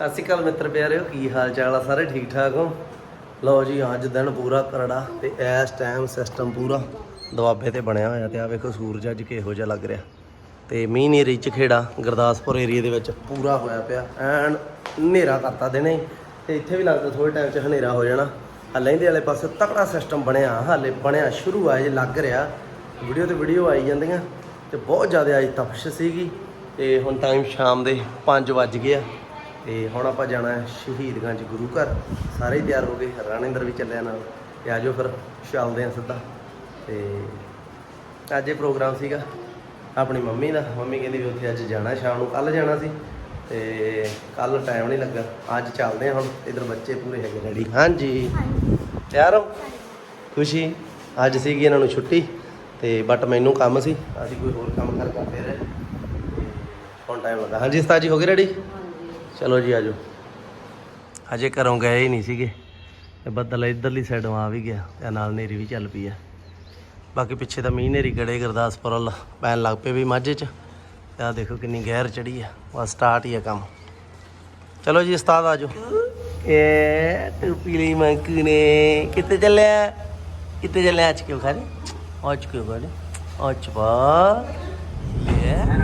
ਸਤਿ ਸ਼੍ਰੀ ਅਕਾਲ ਮਿੱਤਰ ਪਿਆਰਿਓ, ਕੀ ਹਾਲ ਚਾਲ ਆ ਸਾਰੇ? ਠੀਕ ਠਾਕ ਹੋ? ਲਓ ਜੀ, ਅੱਜ ਦਿਨ ਪੂਰਾ ਕਰੜਾ ਤੇ ਇਸ ਟਾਈਮ ਸਿਸਟਮ ਪੂਰਾ ਦੁਆਬੇ ਤੇ ਬਣਿਆ ਹੋਇਆ ਤੇ ਆ ਵੇਖੋ ਸੂਰਜ ਅੱਜ ਕਿਹੋ ਜਿਹਾ ਲੱਗ ਰਿਹਾ। ਤੇ ਮੀਂਹ ਨਹੀਂ ਰਿਚ ਖੇੜਾ, ਗੁਰਦਾਸਪੁਰ ਏਰੀਆ ਦੇ ਵਿੱਚ ਪੂਰਾ ਹੋਇਆ ਪਿਆ। ਐਨ ਹਨੇਰਾ ਕਰਤਾ ਦਿਨੇ ਤੇ ਇੱਥੇ ਵੀ ਲੱਗਦਾ ਥੋੜੇ ਟਾਈਮ 'ਚ ਹਨੇਰਾ ਹੋ ਜਾਣਾ। ਆ ਲਹਿੰਦੇ ਵਾਲੇ ਪਾਸੇ ਤਕੜਾ ਸਿਸਟਮ ਬਣਿਆ, ਹਾਲੇ ਬਣਿਆ ਸ਼ੁਰੂ ਆ ਜੇ ਲੱਗ ਰਿਹਾ। ਵੀਡੀਓ ਤੇ ਵੀਡੀਓ ਆਈ ਜਾਂਦੀਆਂ ਤੇ ਬਹੁਤ ਜ਼ਿਆਦਾ ਅੱਜ ਤਪਸ਼ ਸੀਗੀ। ਤੇ ਹੁਣ ਟਾਈਮ ਸ਼ਾਮ ਦੇ 5 ਵੱਜ ਗਏ ਆ। ਤੇ ਹੁਣ ਆਪਾਂ ਜਾਣਾ ਹੈ ਸ਼ਹੀਦਗੰਜ ਗੁਰੂ ਘਰ। ਸਾਰੇ ਹੀ ਤਿਆਰ ਹੋ ਗਏ, ਰਾਣਿੰਦਰ ਵੀ ਚੱਲਿਆ ਨਾਲ। ਤੇ ਆਜੋ ਫਿਰ ਚੱਲਦੇ ਆ ਸਿੱਧਾ। ਤੇ ਅੱਜ ਇਹ ਪ੍ਰੋਗਰਾਮ ਸੀਗਾ ਆਪਣੀ ਮੰਮੀ ਦਾ। ਮੰਮੀ ਕਹਿੰਦੀ ਵੀ ਉੱਥੇ ਅੱਜ ਜਾਣਾ, ਸ਼ਾਮ ਨੂੰ ਕੱਲ ਜਾਣਾ ਸੀ। ਤੇ ਕੱਲ ਟਾਈਮ ਨਹੀਂ ਲੱਗਾ। ਅੱਜ ਚੱਲਦੇ ਹਾਂ ਹੁਣ, ਇਧਰ ਬੱਚੇ ਪੂਰੇ ਹੈਗੇ ਰੈਡੀ ਹਾਂਜੀ। ਤਿਆਰ ਹੋ? ਖੁਸ਼ੀ? ਅੱਜ ਸੀਗੀ ਇਹਨਾਂ ਨੂੰ ਛੁੱਟੀ, ਤੇ ਬਟ ਮੈਨੂੰ ਕੰਮ ਸੀ। ਅਸੀਂ ਕੋਈ ਹੋਰ ਕੰਮ ਕਰ ਕਰਦੇ ਰਹੇ। ਤੇ ਹੁਣ ਟਾਈਮ ਲੱਗਾ। ਹਾਂਜੀ ਉਸਤਾਦ ਜੀ, ਹੋ ਗਏ ਰੈਡੀ ਚਲੋ ਜੀ ਆਜੋ। ਅਜੇ ਘਰੋਂ ਗਏ ਹੀ ਨਹੀਂ ਸੀਗੇ। ਤੇ ਬੱਦਲ ਇਧਰਲੀ ਸਾਈਡੋਂ ਆ ਵੀ ਗਿਆ ਤੇ ਨਾਲ ਨੇਰੀ ਵੀ ਚੱਲ ਪਈ ਆ। ਬਾਕੀ ਪਿੱਛੇ ਤਾਂ ਮੀਂਹ ਨੇਰੀ ਗੜੇ ਗੁਰਦਾਸਪੁਰ ਵੱਲ ਪੈਣ ਲੱਗ ਪਏ ਵੀ ਮਾਝੇ 'ਚ। ਆਹ ਦੇਖੋ ਕਿੰਨੀ ਗਹਿਰ ਚੜੀ ਆ ਬਸ ਸਟਾਰਟ ਹੀ ਆ ਕੰਮ। ਚਲੋ ਜੀ ਉਸਤਾਦ ਆਜੋ। ਇਹ ਟੋਪੀ ਲਈ ਮੰਕੂ ਨੇ ਕਿੱਥੇ ਚੱਲਿਆ? ਕਿੱਥੇ ਚੱਲਿਆ? ਅੱਜ ਕਿਉਂ ਖਾਣੇ ਅੱਜ ਕਿਉਂ ਖਾਣੇ ਅੱਜ ਬਾ ਇਹ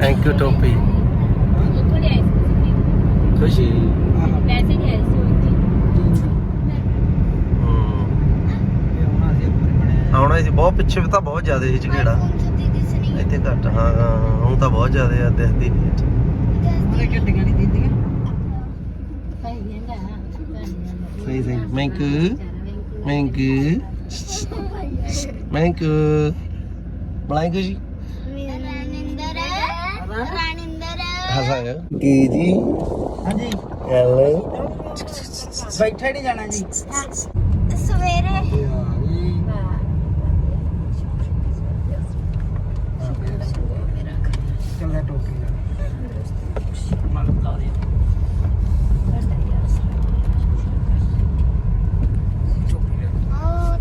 ਥੈਂਕ ਯੂ ਟੋਪੀ ਖੁਸ਼ੀ ਹਮ ਆਉਣਾ ਸੀ ਬਹੁਤ ਪਿੱਛੇ ਵੀ ਤਾਂ ਬਹੁਤ ਜ਼ਿਆਦਾ ਸੀ ਝਗੜਾ ਇੱਥੇ ਘੱਟ ਹਾਂ ਹਾਂ ਹੁਣ ਤਾਂ ਬਹੁਤ ਜ਼ਿਆਦਾ ਆ ਦਿਖਦੀ ਨਹੀਂ ਇੱਥੇ। ਸਹੀ ਸਹੀ ਮੰਕੂ ਮੰਕੂ ਮੰਕੂ ਬਲਾਈ ਜੀ ਹਸਾਇਆ ਕੀ ਜੀ ਹਾਂਜੀ ਹੈਲੋ ਬੈਠੇ ਨਹੀਂ ਜਾਣਾ ਜੀ ਸਵੇਰੇ ਚੱਲਿਆ ਟੋਪੀ ਉਹ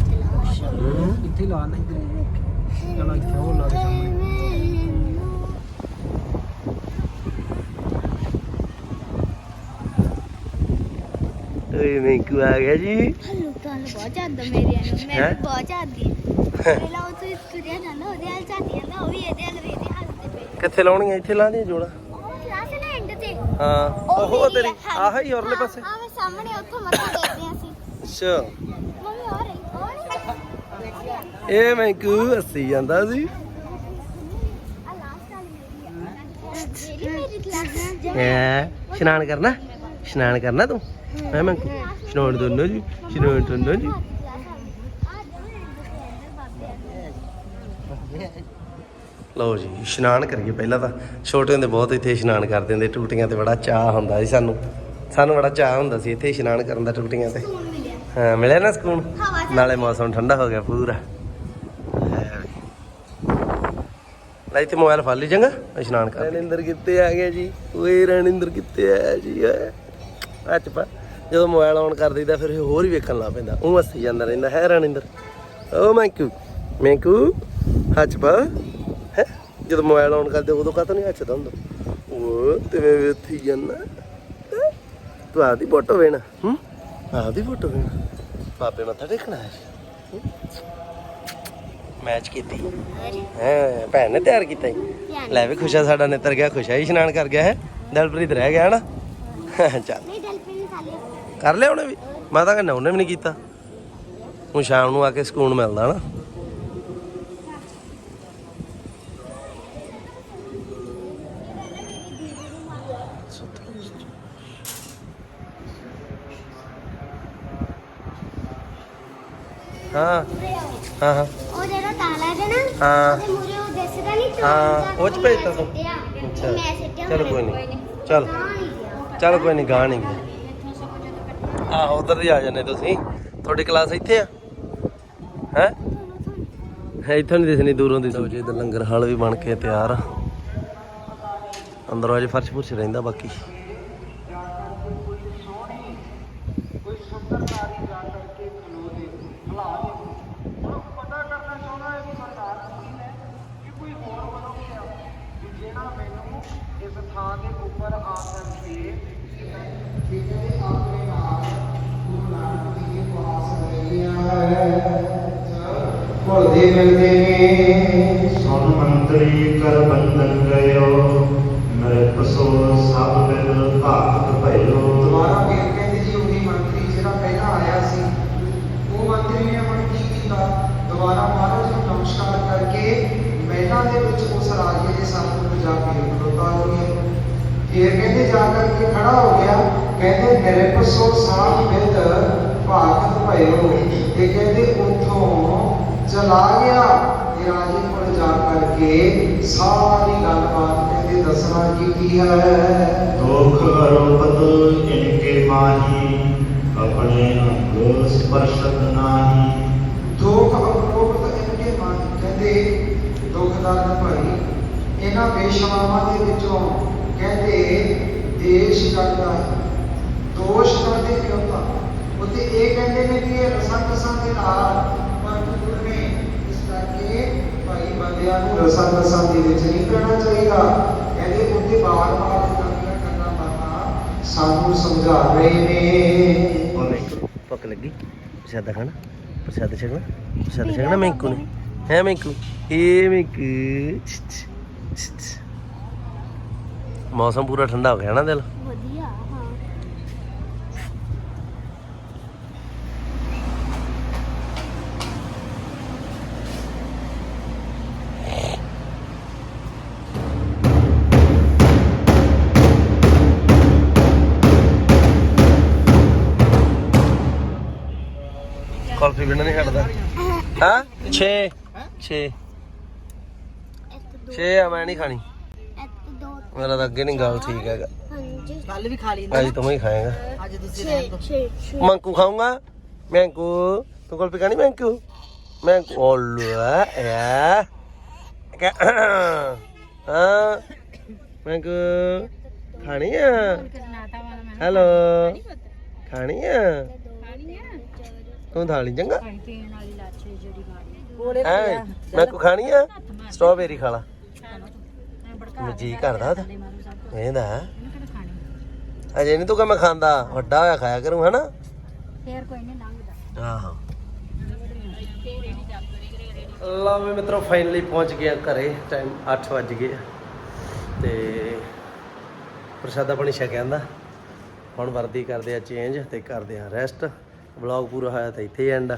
ਚਲਾ ਇੱਥੇ ਲਾ ਨਹੀਂ ਤੇ ਚਲੋ ਇੱਥੇ ਉਹ ਲਾ ਦੇ ਸਾਹਮਣੇ ਓਏ ਮੰਕੂ ਆ ਗਿਆ ਜੀ? ਹਲੂ ਤੁਹਾਨੂੰ ਬਹੁਤ ਜ਼ਿਆਦਾ ਮੇਰੇ ਨੂੰ। ਮੈਂ ਹੈਂ? ਵੀ ਬਹੁਤ ਜ਼ਿਆਦੀ ਪਹਿਲਾਂ ਉਹ ਤੋਂ ਤੁਰਿਆ ਜਾਂਦਾ ਉਹਦੇ ਹਾਲ ਜਾਂਦੀ ਜਾਂਦਾ ਉਹ ਵੀ ਇਹਦੇ ਹਾਲ ਵੇਦੇ ਹੱਸਦੇ ਪਏ। ਕਿੱਥੇ ਲਾਉਣੀਆਂ? ਇੱਥੇ ਲਾ ਦੀਆਂ ਜੋੜਾ। ਉਹ ਕਲਾਸ ਨਾ ਐਂਡ ਤੇ। ਹਾਂ। ਉਹ ਤੇਰੀ ਹੈ, ਹਾਂਜੀ। ਆਹ ਹੀ ਔਰਲੇ ਪਾਸੇ। ਹਾਂ ਮੈਂ ਸਾਹਮਣੇ ਉੱਥੋਂ ਮੱਥਾ ਟੇਕਦੇ ਹਾਂ ਅਸੀਂ। ਅੱਛਾ। ਮੰਮੀ ਆ ਰਹੀ ਉਹ ਇਹ ਮੰਕੂ ਹੱਸੀ ਜਾਂਦਾ ਸੀ। ਹੈ ਇਸ਼ਨਾਨ ਕਰਨਾ ਇਸ਼ਨਾਨ ਕਰਨਾ ਤੂੰ? ਮੈਂ ਮੰਕੂ ਇਸ਼ਨਾਨ ਦੋਨੋਂ ਜੀ ਇਸ਼ਨਾਨ ਦੋਨੋਂ ਜੀ। ਲਓ ਜੀ ਇਸ਼ਨਾਨ ਕਰੀਏ ਪਹਿਲਾਂ ਤਾਂ। ਛੋਟੇ ਹੁੰਦੇ ਬਹੁਤ ਇੱਥੇ ਇਸ਼ਨਾਨ ਕਰਦੇ ਹੁੰਦੇ ਟੂਟੀਆਂ ਤੇ ਬੜਾ ਚਾਹ ਹੁੰਦਾ ਸੀ ਸਾਨੂੰ। ਸਾਨੂੰ ਬੜਾ ਚਾਹ ਹੁੰਦਾ ਸੀ ਇੱਥੇ ਇਸ਼ਨਾਨ ਕਰਨ ਦਾ ਟੂਟੀਆਂ ਤੇ। ਹਾਂ ਮਿਲਿਆ ਨਾ ਸਕੂਨ? ਨਾਲੇ ਮੌਸਮ ਠੰਡਾ ਹੋ ਗਿਆ ਪੂਰਾ ਹੈ ਵੀ। ਲੈ ਇੱਥੇ ਮੋਬਾਈਲ ਫੜ ਲਈ ਚੰਗਾ, ਇਸ਼ਨਾਨ ਕਰ ਰਣਿੰਦਰ ਕਿੱਥੇ ਆ ਗਿਆ ਜੀ? ਓਏ ਰਣਿੰਦਰ ਕਿੱਥੇ ਆਇਆ ਜੀ? ਓਏ। ਅੱਜ ਪਾ ਜਦੋਂ ਮੋਬਾਈਲ ਆਨ ਕਰ ਦਈਦਾ, ਫਿਰ ਹੋਰ ਹੀ ਵੇਖਣ ਲੱਗ ਪੈਂਦਾ। ਉਹ ਹੱਸੀ ਜਾਂਦਾ ਰਹਿੰਦਾ। ਹੈ ਰਣਿੰਦਰ? ਓ ਮੈਂਕੂ ਮੈਂਕੂ। ਹੱਥ ਪਾ ਹੈ? ਜਦੋਂ ਮੋਬਾਈਲ ਆਨ ਕਰਦੇ, ਉਦੋਂ ਕਾਹਤੋਂ ਨਹੀਂ ਹੱਥਦਾ ਹੁੰਦਾ? ਉਹ ਤੇ ਵੇਖੀ ਜਾਂਦਾ। ਤੂੰ ਆਪਦੀ ਫੋਟੋ ਵੇਣਾ ਹੂੰ? ਆਪਦੀ ਫੋਟੋ ਵੇਣਾ ਪਾਪੇ ਮੱਥਾ ਟੇਕਣਾ ਹੈ ਮੈਚ ਕੀਤੀ। ਹੈ ਭੈਣ ਨੇ ਤਿਆਰ ਕੀਤਾ ਜੀ। ਲੈ ਵੀ ਖੁਸ਼ਾ ਸਾਡਾ ਨਿੱਤਰ ਗਿਆ ਖੁਸ਼ਾ ਹੀ ਇਸ਼ਨਾਨ ਕਰ ਗਿਆ ਹੈ। ਦਲਪ੍ਰੀਤ ਰਹਿ ਗਿਆ ਹਨਾ ਚੱਲ। ਕਰ ਲਿਆ ਉਹਨੇ ਵੀ? ਮੈਂ ਤਾਂ ਕਹਿੰਦਾ ਉਹਨੇ ਵੀ ਨਹੀਂ ਕੀਤਾ। ਹੁਣ ਸ਼ਾਮ ਨੂੰ ਆ ਕੇ ਸਕੂਨ ਮਿਲਦਾ ਨਾ। ਹਾਂ। ਹਾਂ ਹਾਂ। ਜਿਹੜਾ ਤਾਲਾ ਹੈ ਨਾ ਹਾਂ। ਉਹਦੇ ਮੂਰੇ ਉਹ ਦਿਸਦਾ ਨਹੀਂ ਚੋਰ ਹਾਂ, ਉਹ 'ਚ ਭੇਜਤਾ ਤੂੰ? ਅੱਛਾ ਅੱਛਾ। ਮੈਂ ਸਿੱਟਿਆ ਚਲ ਕੋਈ ਨਹੀਂ ਚਲ। ਤਾਂ ਨਹੀਂ ਗਿਆ। ਚਲ ਕੋਈ ਨਹੀਂ ਗਾਹ ਨਹੀਂ ਗਏ ਆਹ ਉਧਰ ਹੀ ਆ ਜਾਂਦੇ ਤੁਸੀਂ। ਤੁਹਾਡੀ ਕਲਾਸ ਇੱਥੇ ਆ? ਹੈ? ਹੈ ਇੱਥੋਂ ਨਹੀਂ ਦਿਸਣੀ ਦੂਰੋਂ ਦੀ ਸੋਚੇ ਇਧਰ ਲੰਗਰ ਹਾਲ ਵੀ ਬਣ ਕੇ ਤਿਆਰ ਆ। ਅੰਦਰੋਂ ਅਜੇ ਫਰਸ਼ ਫੁਰਸ਼ ਰਹਿੰਦਾ ਬਾਕੀ ਸੁੰਦਰਤਾਰੀ ਜਾ ਕਰਕੇ ਖਲੋ ਦੇ ਖਲਾ ਦੇ ਹੁਣ ਪਤਾ ਕਰਨਾ ਚਾਹੁੰਦਾ ਹੈ ਕਿ ਸਰਦਾਰ ਕੀ ਹੈ ਕਿ ਕੋਈ ਹੋਰ ਵੱਲੋਂ ਗਿਆ ਕਿ ਜਿਹੜਾ ਮੈਨੂੰ ਇਸ ਥਾਂ ਦੇ ਉੱਪਰ ਆ ਕਰਕੇ ਠੀਕ ਹੈ ਆਪਣੇ ਨਾਲ ਗੁਰੂ ਨਾਨਕ ਜੀ ਦੇ ਪਾਸ ਰਹਿਆ ਹੈ ਭੁਲਦੇ ਮਿਲਦੇ ਨੇ। ਸੁਨ ਮੰਤਰੀ ਕਰ ਬੰਧਨ ਗਇਓ ਮੇਰੇ ਪਸੋ ਸਭ ਮਿਲ ਭਾਗਤ ਭਇਓ ਦੁਬਾਰਾ ਫਿਰ ਕਹਿੰਦੇ ਜੀ ਉਹੀ ਮੰਤਰੀ ਜਿਹੜਾ ਪਹਿਲਾਂ ਆਇਆ ਸੀ ਉਹ ਮੰਤਰੀ ਨੇ ਹੁਣ ਕੀ ਕੀਤਾ ਦੁਬਾਰਾ ਮਹਾਰਾਜ ਨੂੰ ਨਮਸਕਾਰ ਕਰਕੇ ਮਹਿਲਾਂ ਦੇ ਵਿੱਚ ਉਸ ਰਾਜੇ ਦੇ ਸਾਹਮਣੇ ਜਾ ਕੇ ਖਲੋਤਾ ਹੋ ਗਿਆ ਫਿਰ ਕਹਿੰਦੇ ਜਾ ਕਰਕੇ ਖੜਾ ਹੋ ਗਿਆ ਕਹਿੰਦੇ ਮੇਰੇ ਪਸੋ ਸਾਹ ਮਿਲ ਭਾਗਤ ਭਇਓ। ਤੇ ਕਹਿੰਦੇ ਉੱਥੋਂ ਚਲਾ ਗਿਆ ਤੇ ਰਾਜੇ ਕੋਲ ਜਾ ਕਰਕੇ ਸਾਰੀ ਗੱਲਬਾਤ ਕਹਿੰਦੇ ਦੱਸਣਾ ਕੀ ਕੀ ਹੈ? ਦੁਖ ਅਰੋਪਤ ਇਨਕੇ ਮਾਹੀ ਆਪਣੇ ਅੰਗ ਸਪਰਸ਼ਤ ਨਾਹੀ। ਦੁੱਖ ਅਪਰੋਪਤ ਇਨਕੇ ਮਨ ਕਹਿੰਦੇ ਦੁੱਖ ਦਾ ਭਾਈ ਇਹਨਾਂ ਬੇਸ਼ਮਾਵਾਂ ਦੇ ਵਿੱਚੋਂ ਕਹਿੰਦੇ ਦੇਸ਼ ਕੱਢਦਾ ਹੈ। ਦੋਸ਼ ਕਰਦੇ ਕਿਉਂ ਤਾਂ ਉੱਤੇ ਇਹ ਕਹਿੰਦੇ ਨੇ ਕਿ ਇਹ ਰਸਾਂ ਰਸਾਂ ਦੇ ਨਾਲ ਭਰਪੂਰ ਨੇ ਇਸ ਕਰਕੇ ਭਾਈ ਬੰਦਿਆਂ ਨੂੰ ਰਸਾਂ ਰਸਾਂ ਦੇ ਵਿੱਚ ਨਹੀਂ ਪੈਣਾ ਚਾਹੀਦਾ। ਕਹਿੰਦੇ ਉੱਤੇ ਬਾਰ-ਬਾਰ ਨਵੀਆਂ ਗੱਲਾਂ ਬਾਤਾਂ ਸਾਨੂੰ ਸਮਝਾ ਰਹੇ ਨੇ। ਭੁੱਖ ਲੱਗੀ। ਪ੍ਰਸ਼ਾਦਾ ਖਾਣਾ। ਪ੍ਰਸ਼ਾਦਾ ਛਕਣਾ। ਪ੍ਰਸ਼ਾਦਾ ਛਕਣਾ, ਮੈਂਕੂ ਨੇ। ਹੈ ਮੈਂਕੂ? ਇਹ ਮੈਂਕੂ। ਮੌਸਮ ਪੂਰਾ ਠੰਡਾ ਹੋ ਗਿਆ ਨਾ ਦਿਲ? ਵਧੀਆ ਹਾਂ। ਕੁਲਫੀ ਬਿਨਾ ਨਹੀਂ ਹਟਦਾ। ਹਾਂ? 6 6 ਇੱਕ ਦੋ। 6 ਆ ਮੈਂ ਨਹੀਂ ਖਾਣੀ। ਮੇਰਾ ਤਾਂ ਅੱਗੇ ਨਹੀਂ ਗੱਲ ਠੀਕ ਹੈਗਾ। ਪੰਜ ਕੱਲ ਵੀ ਖਾ ਲਈ ਅੱਜ ਤੂੰ ਹੀ ਖਾਏਗਾ। ਅੱਜ ਤੁਸੀਂ ਛੇ ਰਹਿਣ ਦਿਓ ਛੇ ਛੇ। ਮੰਕੂ ਖਾਊਂਗਾ? ਮੈਂਕੂ ਤੂੰ ਕੁਲਫੀ ਖਾਣੀ ਮੈਂਕੂ? ਮੈਂਕੂ ਓਲੂਆ ਐ ਕਹ ਹਾਂ। ਮੈਂਕੂ ਖਾਣੀ ਆ? ਹੈਲੋ। ਖਾਣੀ ਆ? ਤੂੰ ਥਾਲੀ ਚੰਗਾ? ਕੋਲੇ ਹੈ ਮੈਂਕੂ ਖਾਣੀ ਆ? ਸਟ੍ਰਾਬੇਰੀ ਖਾ ਲਾ। ਮੈਂ ਜੀ ਕਰਦਾ ਤਾਂ। ਇਹਦਾ ਅਜੇ ਨਹੀਂ ਤੂੰ ਕਿ ਮੈਂ ਖਾਂਦਾ? ਵੱਡਾ ਹੋਇਆ ਖਾਇਆ ਕਰੂੰ ਹਨਾ? ਫੇਰ ਕੋਈ ਨਹੀਂ ਲੰਘਦਾ। ਆਹੋ। ਲਓ ਵੀ ਮਿੱਤਰੋ ਫਾਈਨਲੀ ਪਹੁੰਚ ਗਏ ਆ ਘਰੇ। ਟਾਈਮ 8 ਵੱਜ ਗਏ ਆ। ਤੇ ਪ੍ਰਸ਼ਾਦਾ ਪਾਣੀ ਛਕਿਆ ਜਾਂਦਾ ਹੁਣ ਵਰਦੀ ਕਰਦੇ ਆ ਚੇਂਜ ਤੇ ਕਰਦੇ ਆ ਰੈਸਟ ਵਲੌਗ ਪੂਰਾ ਹੋਇਆ ਤਾਂ ਇੱਥੇ ਐਂਡ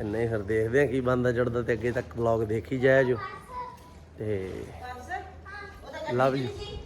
ਇੰਨੇ ਹੀ ਫਿਰ ਦੇਖਦੇ ਆ ਕੀ ਬੰਦਾ ਜੁੜਦਾ ਤੇ ਅੱਗੇ ਤੱਕ ਵਲੌਗ ਦੇਖੀ ਜਾਇਆ ਜੋ। ਤੇ Love you.